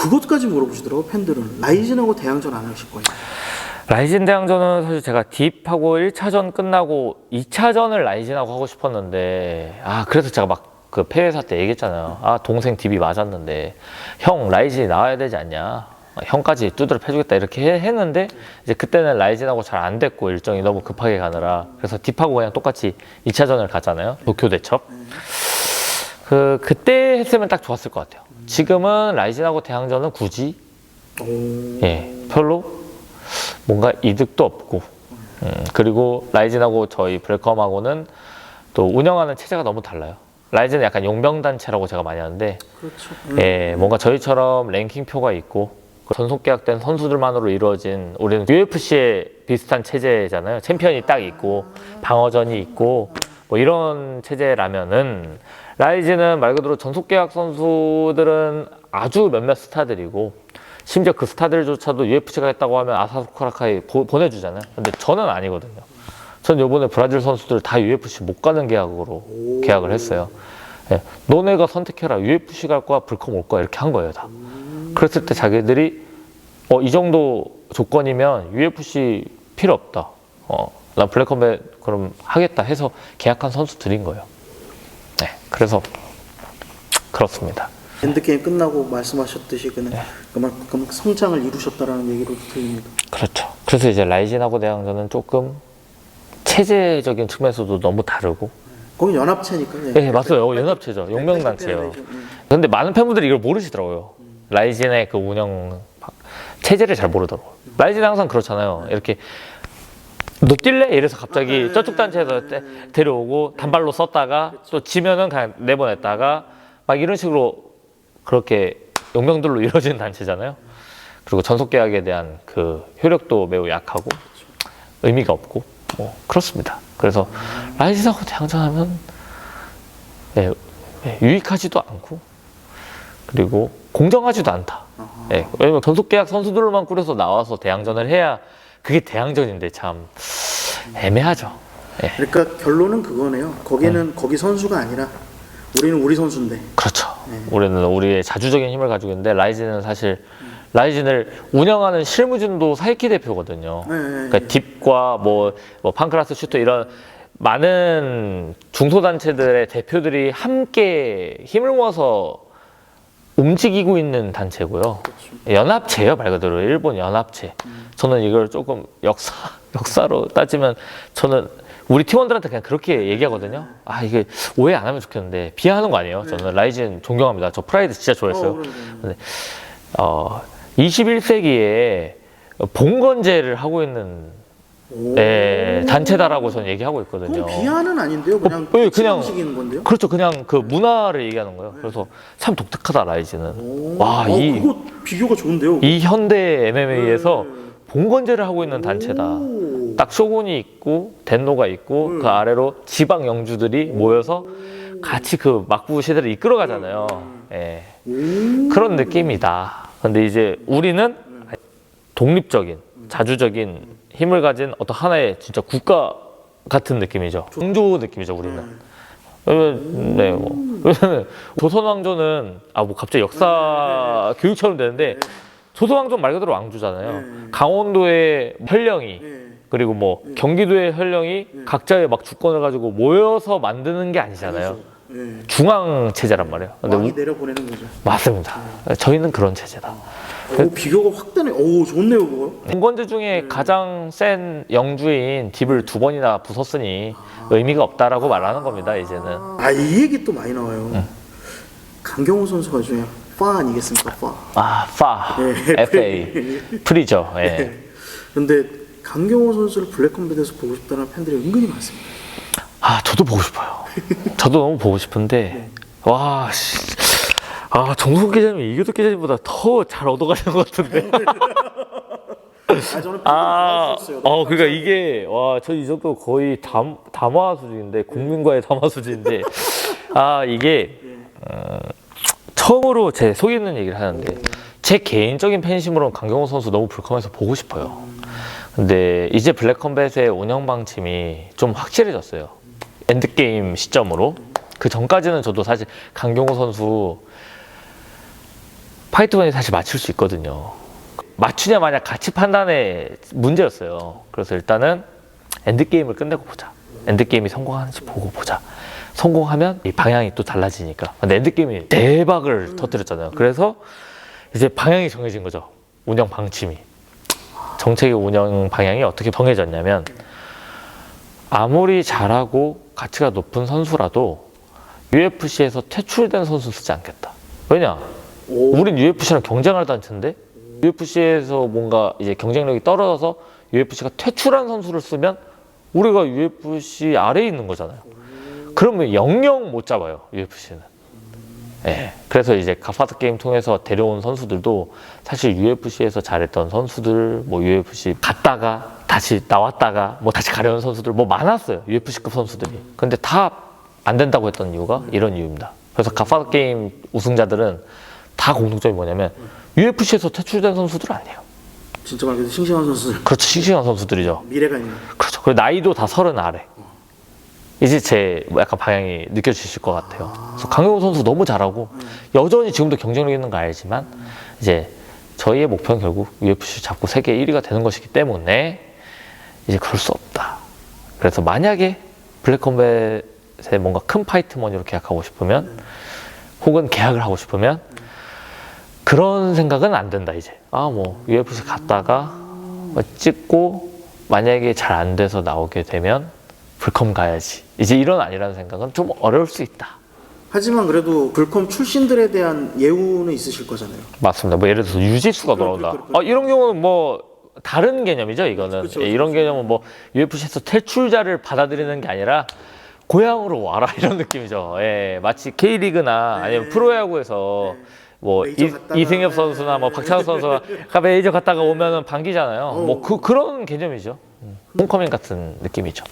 그것까지 물어보시더라고 팬들은. 라이즌하고 대항전 안 하실 거예요. 라이진 대항전은 사실 제가 딥하고 1차전 끝나고 2차전을 라이진하고 하고 싶었는데 아 그래서 제가 막 그 폐회사 때 얘기했잖아요. 아 동생 딥이 맞았는데 형 라이진이 나와야 되지 않냐? 아, 형까지 두드려 패주겠다 이렇게 해- 했는데 이제 그때는 라이진하고 잘 안 됐고 일정이 너무 급하게 가느라 그래서 딥하고 그냥 똑같이 2차전을 갔잖아요. 도쿄 대첩 그 그때 했으면 딱 좋았을 것 같아요 지금은 라이진하고 대항전은 굳이 오. 예, 별로 뭔가 이득도 없고 음, 그리고 라이진하고 저희 브레컴하고는 또 운영하는 체제가 너무 달라요. 라이진은 약간 용병 단체라고 제가 많이 하는데 그렇죠. 예, 뭔가 저희처럼 랭킹 표가 있고 그 전속 계약된 선수들만으로 이루어진 우리는 UFC에 비슷한 체제잖아요. 챔피언이 딱 있고 방어전이 있고 뭐 이런 체제라면은 라이즈는 말 그대로 전속 계약 선수들은 아주 몇몇 스타들이고 심지어 그 스타들조차도 UFC가 했다고 하면 아사쿠라카이 보- 보내주잖아요. 근데 저는 아니거든요. 전 요번에 브라질 선수들 다 UFC 못 가는 계약으로 계약을 했어요. 예, 너네가 선택해라. UFC 갈 거야, 불컴 올 거야. 이렇게 한 거예요, 다. 그랬을 때 자기들이 어, 이 정도 조건이면 UFC 필요 없다. 어, 나 블랙컴뱃 그럼 하겠다 해서 계약한 선수들인 거예요. 네, 그래서 그렇습니다. 엔드게임 끝나고 말씀하셨듯이 그는 네. 그만큼 성장을 이루셨다라는 얘기로 들립니다. 그렇죠. 그래서 이제 라이진하고 대항전은 조금 체제적인 측면에서도 너무 다르고. 거기 연합체니까. 네, 맞아요. 연합체죠. 용명단체예요. 음. 근데 많은 팬분들이 이걸 모르시더라고요. 라이진의 그 운영 바- 체제를 잘 모르더라고요. 라이진은 항상 그렇잖아요. 이렇게 너 뛸래? 이래서 갑자기 저쪽 단체에서 때- 데려오고 단발로 썼다가 또 지면은 그냥 내보냈다가 막 이런 식으로 그렇게 용병들로 이루어지는 단체잖아요. 그리고 전속 계약에 대한 그 효력도 매우 약하고 의미가 없고 뭐 그렇습니다. 그래서 라이진하고 대항전하면 예, 예, 유익하지도 않고 그리고 공정하지도 않다. 예, 왜냐면 전속 계약 선수들만 꾸려서 나와서 대항전을 해야 그게 대항전인데 참 애매하죠. 예, 그러니까 결론은 그거네요. 거기는 거기 선수가 아니라 우리는 우리 선수인데. 그렇죠. 우리는 우리의 자주적인 힘을 가지고 있는데 라이진은 사실 라이진을 운영하는 실무진도 사이키 대표거든요. 네, 네, 그러니까 네. 딥과 뭐, 뭐 판크라스 슈터 이런 많은 중소단체들의 대표들이 함께 힘을 모아서 움직이고 있는 단체고요. 연합체예요, 말 그대로 일본 연합체. 저는 이걸 조금 역사 역사로 따지면 저는 우리 팀원들한테 그냥 그렇게 얘기하거든요. 아 이게 오해 안 하면 좋겠는데 비하하는 거 아니에요. 저는 라이진 존경합니다. 저 프라이드 진짜 좋아했어요. 어. 근데 어, 21세기에 봉건제를 하고 있는 오. 예, 단체다라고 저는 얘기하고 있거든요. 그건 비하는 아닌데요. 그냥 어, 예, 그냥- 식인 건데요. 그렇죠. 그냥 그 문화를 얘기하는 거예요. 그래서 참 독특하다 라이즈는. 오. 와, 어, 이, 그거 비교가 좋은데요. 이 현대 MMA에서 네. 봉건제를 하고 있는 단체다. 오. 딱 쇼군이 있고 덴노가 있고 음. 그 아래로 지방 영주들이 모여서 같이 그 막부 시대를 이끌어 가잖아요. 예. 오. 그런 느낌이다. 근데 이제 우리는 독립적인, 자주적인 힘을 가진 어떤 하나의 진짜 국가 같은 느낌이죠. 종조 느낌이죠, 우리는. 네, 뭐. 조선 왕조는, 아, 뭐 갑자기 역사 교육처럼 되는데, 조선 왕조 말 그대로 왕조잖아요. 네. 강원도의 혈령이, 예. 그리고 뭐 경기도의 혈령이 각자의 막 주권을 가지고 모여서 만드는 게 아니잖아요. 예. 중앙 체제란 말이에요. 근데 왕이 우- 내려 보내는 거죠. 맞습니다. 저희는 그런 체제다. 오, 비교가 확 되네. 오, 좋네요, 그거. 공건제 중에 가장 센 영주인 딥을 두 번이나 부쉈으니 의미가 없다라고 말하는 겁니다. 이제는 아, 이 얘기 또 많이 나와요. 강경호 선수가 중에 파 아니겠습니까? 파. 아, 파, 예. FA, 프리죠. 예. 근데 강경호 선수를 블랙컴뱃에서 보고 싶다는 팬들이 은근히 많습니다. 아, 저도 보고 싶어요. 저도 너무 보고 싶은데 와, 씨. 아 정석 기자님이 이교도 기자님보다 더 잘 얻어가시는 것 같은데. 아, 저는 아, 팬들이 어, 그러니까 이게 와, 저 이 정도 거의 담 담화 수준인데 국민과의 담화 수준인데, 아 이게 어, 처음으로 제 속에 있는 얘기를 하는데 제 개인적인 팬심으로는 강경호 선수 너무 불컴해서 보고 싶어요. 근데 이제 블랙컴뱃의 운영 방침이 좀 확실해졌어요. 엔드게임 시점으로. 그 전까지는 저도 사실 강경호 선수 파이트원이 사실 맞출 수 있거든요. 맞추냐 마냐 가치 판단의 문제였어요. 그래서 일단은 엔드게임을 끝내고 보자. 엔드게임이 성공하는지 보고 보자. 성공하면 이 방향이 또 달라지니까. 근데 엔드게임이 대박을 터뜨렸잖아요. 그래서 이제 방향이 정해진 거죠. 운영 방침이. 정책의 운영 방향이 어떻게 정해졌냐면 아무리 잘하고 가치가 높은 선수라도 UFC에서 퇴출된 선수 쓰지 않겠다. 왜냐? 오. 우린 UFC랑 경쟁할 단체인데 UFC에서 뭔가 이제 경쟁력이 떨어져서 UFC가 퇴출한 선수를 쓰면 우리가 UFC 아래에 있는 거잖아요. 그러면 영영 못 잡아요 UFC는. 예. 그래서 이제 가파드 게임 통해서 데려온 선수들도 사실 UFC에서 잘했던 선수들, 뭐 UFC 갔다가 다시 나왔다가 뭐 다시 가려는 선수들 뭐 많았어요 UFC급 선수들이. 근데 다 안 된다고 했던 이유가 이런 이유입니다. 그래서 가파드 게임 우승자들은 다 공통점이 뭐냐면 UFC에서 퇴출된 선수들 아니에요. 진짜 말 그대로 싱싱한 선수들 그렇죠. 싱싱한 선수들이죠. 미래가 있는. 그렇죠. 그리고 나이도 다 서른 아래. 이제 제 약간 방향이 느껴지실 것 같아요. 그래서 강용호 선수 너무 잘하고 여전히 지금도 경쟁력 있는 거 알지만 이제 저희의 목표는 결국 UFC 잡고 세계 1위가 되는 것이기 때문에 이제 그럴 수 없다. 그래서 만약에 블랙컴뱃에 뭔가 큰 파이트머니로 계약하고 싶으면 혹은 계약을 하고 싶으면 그런 생각은 안 된다 이제 아 뭐 UFC 갔다가 뭐 찍고 만약에 잘 안 돼서 나오게 되면 불컴 가야지 이제 이런 아니라는 생각은 좀 어려울 수 있다 하지만 그래도 불컴 출신들에 대한 예우는 있으실 거잖아요. 맞습니다 뭐 예를 들어서 유지수가 그럴, 돌아온다 그럴. 아 이런 경우는 뭐 다른 개념이죠 이거는 그쵸, 예, 이런 개념은 뭐 UFC에서 퇴출자를 받아들이는 게 아니라 고향으로 와라 이런 느낌이죠 예 마치 K리그나 아니면 프로야구에서 뭐 네. 메이저 이, 갔다가, 이승엽 선수나 뭐 네. 박찬호 선수가 가 메이저 갔다가 오면은 반기잖아요. 어. 뭐그 그런 개념이죠. 음. 홈커밍 같은 느낌이죠.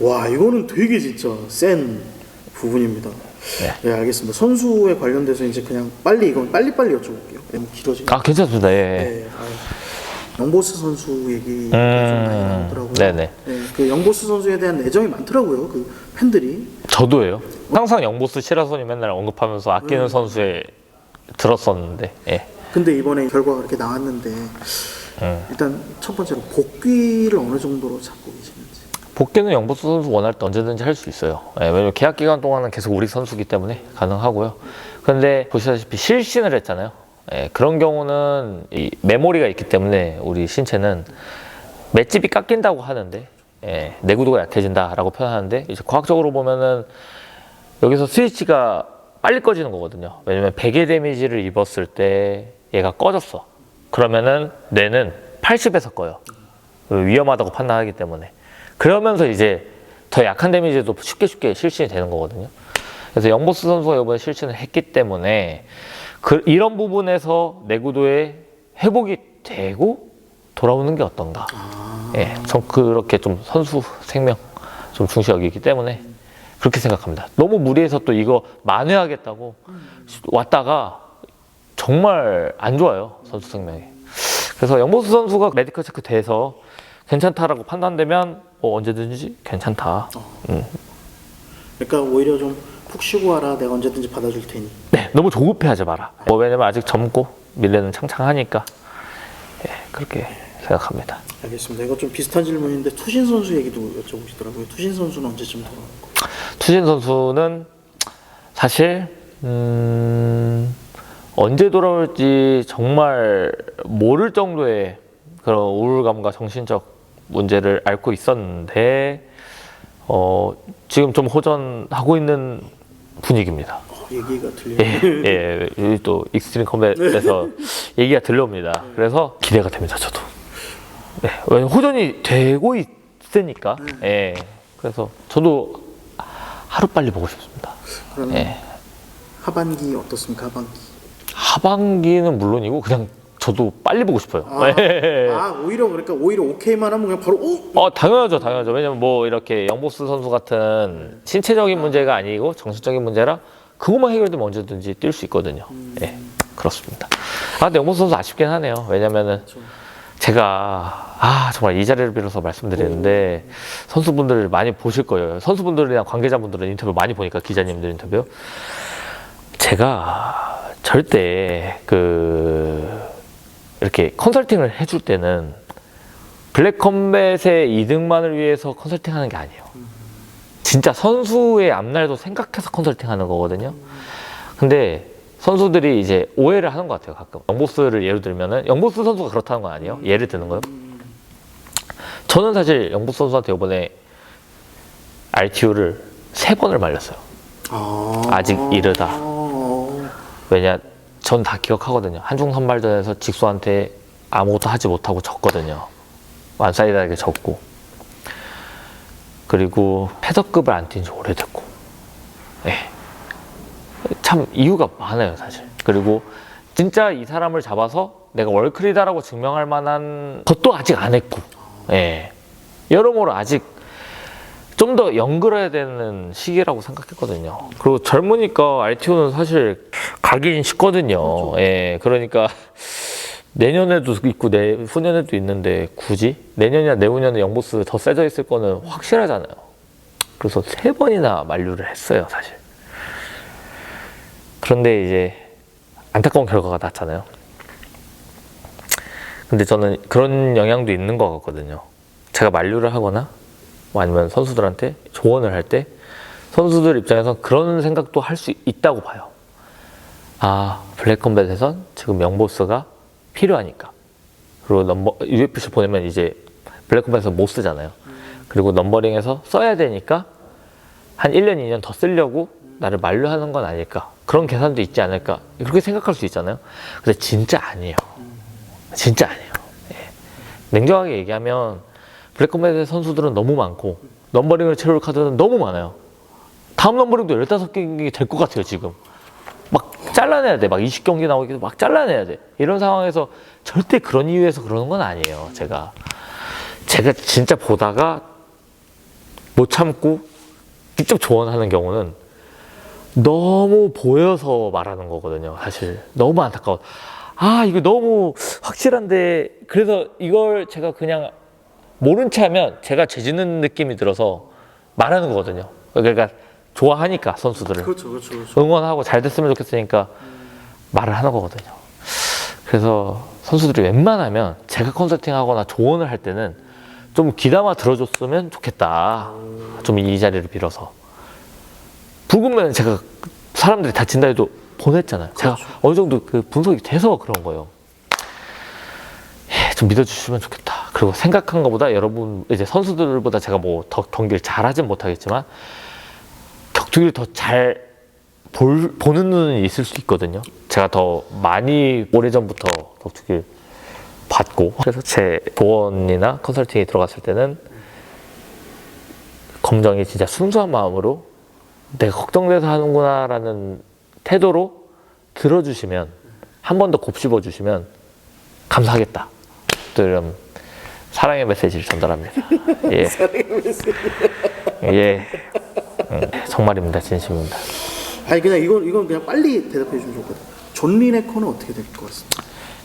와 이거는 되게 진짜 센 부분입니다. 네. 알겠습니다. 선수에 관련돼서 이제 그냥 빨리 이건 빨리 빨리 여쭤볼게요. 너무 길어지고. 아 괜찮습니다. 예. 예. 네. 아유. 영보스 선수 얘기가 좀 많이 음, 나오더라고요. 네네. 네, 그 영보스 선수에 대한 애정이 많더라고요. 그 팬들이. 저도예요. 항상 영보스 시라손이 맨날 언급하면서 아끼는 음. 선수에 들었었는데. 예. 근데 이번에 결과가 이렇게 나왔는데 음. 일단 첫 번째로 복귀를 어느 정도로 잡고 계시는지. 복귀는 영보스 선수 원할 때 언제든지 할 수 있어요. 예, 왜냐면 계약 기간 동안은 계속 우리 선수기 때문에 가능하고요. 근데 보시다시피 실신을 했잖아요. 예, 그런 경우는 이 메모리가 있기 때문에 우리 신체는 맷집이 깎인다고 하는데 예, 내구도가 약해진다라고 표현하는데 이제 과학적으로 보면은 여기서 스위치가 빨리 꺼지는 거거든요. 왜냐면 베개 데미지를 입었을 때 얘가 꺼졌어. 그러면은 뇌는 80에서 꺼요. 위험하다고 판단하기 때문에. 그러면서 이제 더 약한 데미지도 쉽게 쉽게 실신이 되는 거거든요. 그래서 영보스 선수가 이번에 실신을 했기 때문에 그 이런 부분에서 내구도의 회복이 되고 돌아오는 게 어떤가. 예, 전 그렇게 좀 선수 생명 좀 중시 여기기 때문에 그렇게 생각합니다. 너무 무리해서 또 이거 만회하겠다고 왔다가 정말 안 좋아요 선수 생명이. 그래서 영보수 선수가 메디컬 체크 돼서 괜찮다라고 판단되면 뭐 언제든지 괜찮다. 그러니까 오히려 좀 푹 쉬고 와라. 내가 언제든지 받아줄 테니. 네, 너무 조급해하지 마라. 뭐 왜냐면 아직 젊고 미래는 창창하니까 예, 그렇게 생각합니다. 알겠습니다. 이거 좀 비슷한 질문인데 투신 선수 얘기도 여쭤보시더라고요. 투신 선수는 언제쯤 돌아오는 거? 투진 선수는 사실 음, 언제 돌아올지 정말 모를 정도의 그런 우울감과 정신적 문제를 앓고 있었는데 어, 지금 좀 호전하고 있는 분위기입니다. 어, 얘기가 들려요. 예, 예, 여기 또 익스트림 컴뱃에서 얘기가 들려옵니다. 그래서 기대가 됩니다, 저도. 네, 왜냐면 호전이 되고 있으니까. 예, 그래서 저도 하루 빨리 보고 싶습니다. 그러면 예. 하반기 어떻습니까? 하반기. 하반기는 물론이고 그냥 저도 빨리 보고 싶어요. 아, 예. 아 오히려 그러니까 오히려 오케이만 하면 그냥 바로 오. 어 당연하죠 당연하죠. 왜냐면 뭐 이렇게 영보스 선수 같은 신체적인 문제가 아니고 정신적인 문제라 그것만 해결되면 언제든지 뛸 수 있거든요. 예 그렇습니다. 아 근데 영보스 선수 아쉽긴 하네요. 왜냐면은 제가 아 정말 이 자리를 빌어서 말씀드리는데 선수분들 많이 보실 거예요. 선수분들이나 관계자분들은 인터뷰 많이 보니까 기자님들 인터뷰. 제가 절대 그 이렇게 컨설팅을 해줄 때는 블랙 컴뱃의 이득만을 위해서 컨설팅 하는 게 아니에요. 진짜 선수의 앞날도 생각해서 컨설팅 하는 거거든요. 근데 선수들이 이제 오해를 하는 것 같아요. 가끔 영보스를 예를 들면은 영보스 선수가 그렇다는 건 아니에요. 예를 드는 거요. 저는 사실 영보스 선수한테 이번에 RTU를 세 번을 말렸어요. 아, 아직 이르다. 아, 왜냐 전 다 기억하거든요. 한중 선발전에서 직수한테 아무것도 하지 못하고 졌거든요. 완사이드하게 졌고. 그리고 패더급을 안 뛴 지 오래됐고. 예. 참 이유가 많아요 사실. 그리고 진짜 이 사람을 잡아서 내가 월클이다라고 증명할 만한 것도 아직 안 했고. 예. 여러모로 아직 좀 더 연결해야 되는 시기라고 생각했거든요. 그리고 젊으니까 RTO는 사실 가긴 쉽거든요. 예, 그러니까 내년에도 있고 내 후년에도 있는데 굳이 내년이나 내후년에 영보스 더 세져 있을 거는 확실하잖아요. 그래서 세 번이나 만류를 했어요, 사실. 그런데 이제 안타까운 결과가 났잖아요. 근데 저는 그런 영향도 있는 것 같거든요. 제가 만류를 하거나 뭐 아니면 선수들한테 조언을 할 때 선수들 입장에서 그런 생각도 할 수 있다고 봐요. 아, 블랙컴뱃에선 지금 영보스가 필요하니까. 그리고 넘버, UFC 보내면 이제 블랙컴뱃에서 못 쓰잖아요. 그리고 넘버링에서 써야 되니까 한 1년, 2년 더 쓰려고 나를 만류하는 건 아닐까. 그런 계산도 있지 않을까. 그렇게 생각할 수 있잖아요. 근데 진짜 아니에요. 진짜 아니에요. 예. 냉정하게 얘기하면 블랙컴뱃의 선수들은 너무 많고 넘버링을 채울 카드는 너무 많아요. 다음 넘버링도 15경기 될 것 같아요, 지금. 막 잘라내야 돼. 막 20경기 나오기도 막 잘라내야 돼. 이런 상황에서 절대 그런 이유에서 그러는 건 아니에요, 제가. 제가 진짜 보다가 못 참고 직접 조언하는 경우는 너무 보여서 말하는 거거든요, 사실. 너무 안타까워. 아, 이거 너무 확실한데, 그래서 이걸 제가 그냥 모른 체 하면 제가 죄지는 느낌이 들어서 말하는 거거든요. 그러니까 좋아하니까 선수들을 그렇죠, 그렇죠, 그렇죠. 응원하고 잘 됐으면 좋겠으니까 말을 하는 거거든요. 그래서 선수들이 웬만하면 제가 컨설팅하거나 조언을 할 때는 좀 귀담아 들어줬으면 좋겠다. 좀 이 자리를 빌어서. 부금면 제가 사람들이 다친다 해도 보냈잖아요. 제가 어느 정도 그 분석이 돼서 그런 거예요. 예, 좀 믿어주시면 좋겠다. 그리고 생각한 것보다 여러분 이제 선수들보다 제가 뭐 더 경기를 잘하진 못하겠지만 격투기를 더 잘 보는 눈은 있을 수 있거든요. 제가 더 많이 오래 전부터 격투기를 봤고 그래서 제 조언이나 컨설팅에 들어갔을 때는 검정이 진짜 순수한 마음으로 내가 걱정돼서 하는구나라는 태도로 들어주시면 한 번 더 곱씹어 주시면 감사하겠다. 또 이런 사랑의 메시지를 전달합니다. 예. 예. 음, 정말입니다. 진심입니다. 아니 그냥 이건 이건 그냥 빨리 대답해 주면 좋거든. 존 리네커는 어떻게 될 것 같습니다.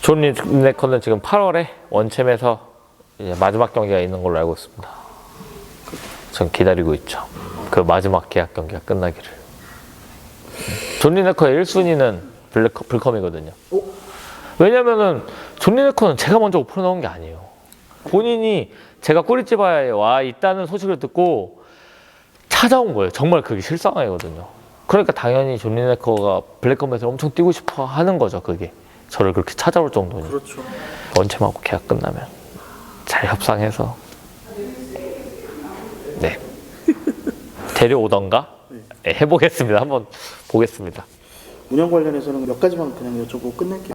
존 리네커는 지금 8월에 원챔에서 이제 마지막 경기가 있는 걸로 알고 있습니다. 전 기다리고 있죠. 그 마지막 계약 경기가 끝나기를. 존 리네커의 1순위는 블랙, 블컴이거든요. 어? 왜냐면은 존 리네커는 제가 먼저 오프로 나온 게 아니에요. 본인이 제가 꼬리집에 와 있다는 소식을 듣고 찾아온 거예요. 정말 그게 실상이거든요. 그러니까 당연히 존 리 네커가 블랙컴에서 엄청 뛰고 싶어 하는 거죠. 그게 저를 그렇게 찾아올 정도니. 그렇죠. 원체하고 계약 끝나면 잘 협상해서 네 데려오던가 네, 해보겠습니다. 한번 보겠습니다. 운영 관련해서는 몇 가지만 그냥 여쭤보고 끝낼게요.